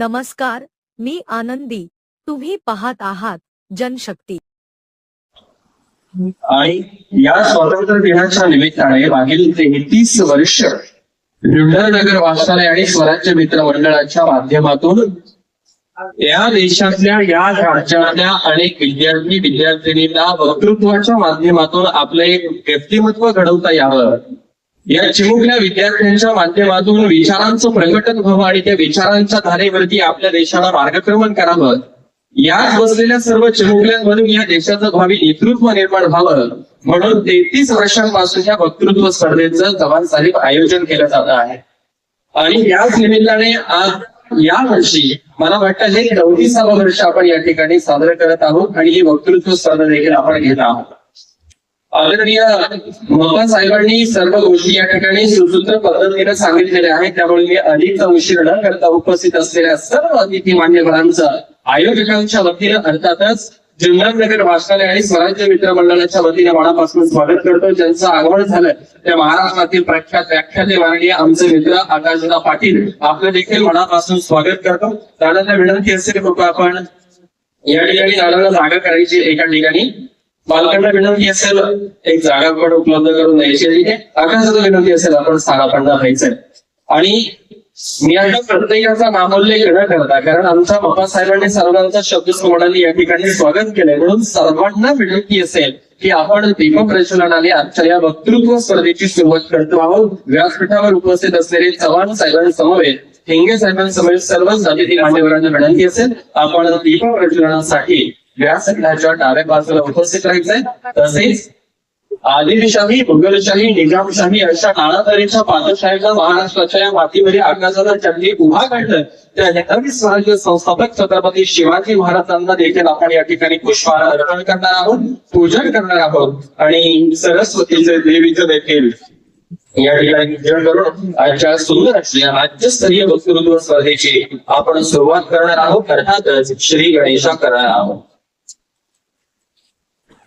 नमस्कार मी आनंदी. तुम्ही पाहत आहात जनशक्ती. आणि या स्वातंत्र्य दिनाच्या निमित्ताने मागील तेहतीस वर्ष नगर वाचनालय आणि स्वराज्य मित्र मंडळाच्या माध्यमातून या देशातल्या या राज्यातल्या अनेक विद्यार्थी विद्यार्थिनींना वक्तृत्वाच्या माध्यमातून आपले व्यक्तिमत्व घडवता यावं. या चिमुकल्या विद्यार्थ्यांच्या माध्यमातून विचारांचं प्रकटन व्हावं आणि त्या विचारांच्या धारेवरती आपल्या देशाला मार्गक्रमण करावं. यात बसलेल्या सर्व चिमुकल्यांमधून या देशाचं भावी नेतृत्व निर्माण व्हावं. म्हणून तेहतीस वर्षांपासून या वक्तृत्व स्पर्धेचं जवान साहेब आयोजन केलं जात आहे. आणि याच निमित्ताने आज या वर्षी मला वाटतं हे चौतीसावं वर्ष आपण या ठिकाणी साजरं करत आहोत आणि ही वक्तृत्व स्पर्धा देखील आपण घेत आहोत. आदरणीय मप्पा साहेबांनी सर्व गोष्टी या ठिकाणी सुसूत्र पद्धतीने सांगितलेल्या आहेत. त्यामुळे मी अधिक उशीर न करता उपस्थित असलेल्या सर्व अतिथी मान्यवरांचं आयोजकांच्या वतीनं अर्थातच जुन्नरनगर वाचनालय आणि स्वराज्य मित्र मंडळाच्या वतीने मनापासून स्वागत करतो. ज्यांचं आगमन झालं त्या महाराष्ट्रातील प्रख्यात व्याख्याते माननीय आमचे मित्र आकाशदा पाटील आपलं देखील मनापासून स्वागत करतो. दादांना विनंती असेल कृपया आपण या ठिकाणी दादांना जागा करायची एका ठिकाणी. बालकांना विनंती असेल एक जागा पण उपलब्ध करून द्यायची आहे तिथे. विनंती असेल आपण स्थानापन्न व्हायचंय. आणि मी आता प्रत्येकाचा नामोल्लेख न करता कारण आमच्या बाबा साहेबांनी सर्वांचा शब्द सोडाने या ठिकाणी स्वागत केलंय. म्हणून सर्वांना विनंती असेल की आपण दीपक प्रज्वलनाने आजच्या या वक्तृत्व स्पर्धेची सुरुवात करतो आहोत. व्यासपीठावर उपस्थित असलेले चव्हाण साहेबांसमवेत हिंगे साहेबांसमवेत सर्वच जातीतील मान्यवरांना विनंती असेल आपण दीपक प्रज्वलनासाठी व्यासपीठाच्या डाव्या बाजूला उपस्थित राहायचंय. तसेच आदिलशाही मुघलशाही निजामशाही अशा नाना तऱ्हेच्या महाराष्ट्राच्या या मातीमध्ये आकाशाला चंडी उभा काढलं. त्या नेताजी स्वराज्य संस्थापक छत्रपती शिवाजी महाराजांना देखील आपण या ठिकाणी पुष्पहार अर्पण करणार आहोत पूजन करणार आहोत. आणि सरस्वतीचे देवीचं देखील या ठिकाणी पूजन करून आजच्या सुंदर असलेल्या राज्यस्तरीय वक्तृत्व स्पर्धेची आपण सुरुवात करणार आहोत. अर्थातच श्री गणेशा करणार आहोत